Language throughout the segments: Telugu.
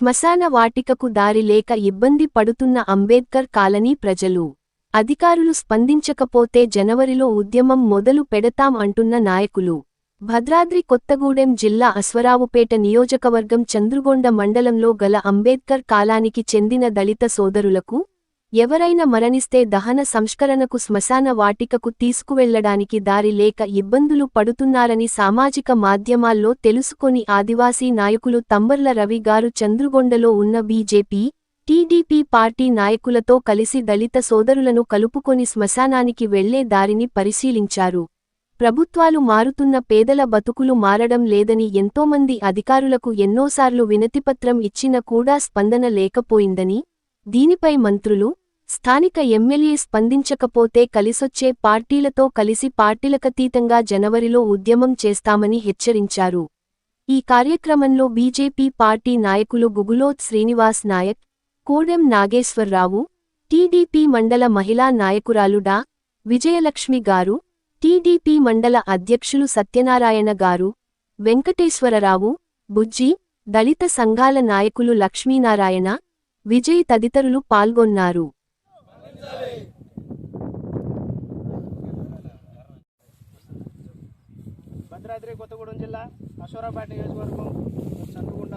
శ్మశాన వాటికకు దారి లేక ఇబ్బంది పడుతున్న అంబేద్కర్ కాలనీ ప్రజలు. అధికారులు స్పందించకపోతే జనవరిలో ఉద్యమం మొదలు పెడతాం అంటున్న నాయకులు. భద్రాద్రి కొత్తగూడెం జిల్లా అశ్వరావుపేట నియోజకవర్గం చంద్రుగొండ మండలంలో గల అంబేద్కర్ కాలానికి చెందిన దళిత సోదరులకు ఎవరైనా మరణిస్తే దహన సంస్కరణకు శ్మశాన వాటికకు తీసుకువెళ్ళడానికి దారి లేక ఇబ్బందులు పడుతున్నారని సామాజిక మాధ్యమాల్లో తెలుసుకొని ఆదివాసీ నాయకులు తంబర్ల రవి గారు చంద్రుగొండలో ఉన్న బీజేపీ టీడీపీ పార్టీ నాయకులతో కలిసి దళిత సోదరులను కలుపుకొని శ్మశానానికి వెళ్ళే దారిని పరిశీలించారు. ప్రభుత్వాలు మారుతున్న పేదల బతుకులు మారడం లేదని ఎంతోమంది అధికారులకు ఎన్నోసార్లు వినతిపత్రం ఇచ్చినా కూడా స్పందన లేకపోయిందని దీనిపై మంత్రులు స్థానిక ఎమ్మెల్యే స్పందించకపోతే కలిసొచ్చే పార్టీలతో కలిసి పార్టీలకతీతంగా జనవరిలో ఉద్యమం చేస్తామని హెచ్చరించారు. ఈ కార్యక్రమంలో బీజేపీ పార్టీ నాయకులు గుగులోత్ శ్రీనివాస్ నాయక్ కోడెం నాగేశ్వరరావు టీడీపీ మండల మహిళా నాయకురాలు డా. విజయలక్ష్మి గారు టీడీపీ మండల అధ్యక్షులు సత్యనారాయణ గారు వెంకటేశ్వరరావు బుజ్జి దళిత సంఘాల నాయకులు లక్ష్మీనారాయణ విజయ్ తదితరులు పాల్గొన్నారు. భద్రాద్రి కొత్తగూడెం జిల్లా అశ్వరాపేట నియోజకవర్గం సంతగుండ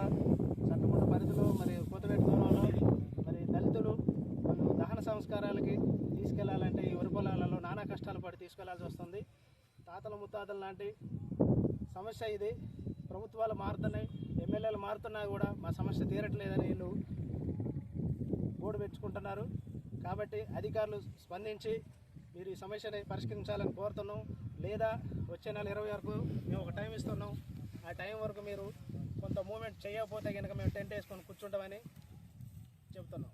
సంతగుండ పరిధిలో మరి కొత్తపేట దూరంలో మరి దళితులు వాళ్ళు దహన సంస్కారాలకి తీసుకెళ్ళాలంటే ఈ వరి పొలాలలో నానా కష్టాలు పడి తీసుకెళ్ళాల్సి వస్తుంది. తాతల ముత్తాతల లాంటి సమస్య ఇది. ప్రభుత్వాలు మారుతున్నాయి ఎమ్మెల్యేలు మారుతున్నా కూడా మా సమస్య తీరట్లేదని వీళ్ళు గోడు పెంచుకుంటున్నారు కాబట్టి అధికారులు స్పందించి మీరు ఈ సమస్యని పరిష్కరించాలని కోరుతున్నాం. లేదా వచ్చే నెల ఇరవై వరకు మేము ఒక టైం ఇస్తున్నాం. ఆ టైం వరకు మీరు కొంత మూమెంట్ చేయకపోతే కనుక మేము టెంట్ వేసుకొని కూర్చుంటామని చెప్తున్నాం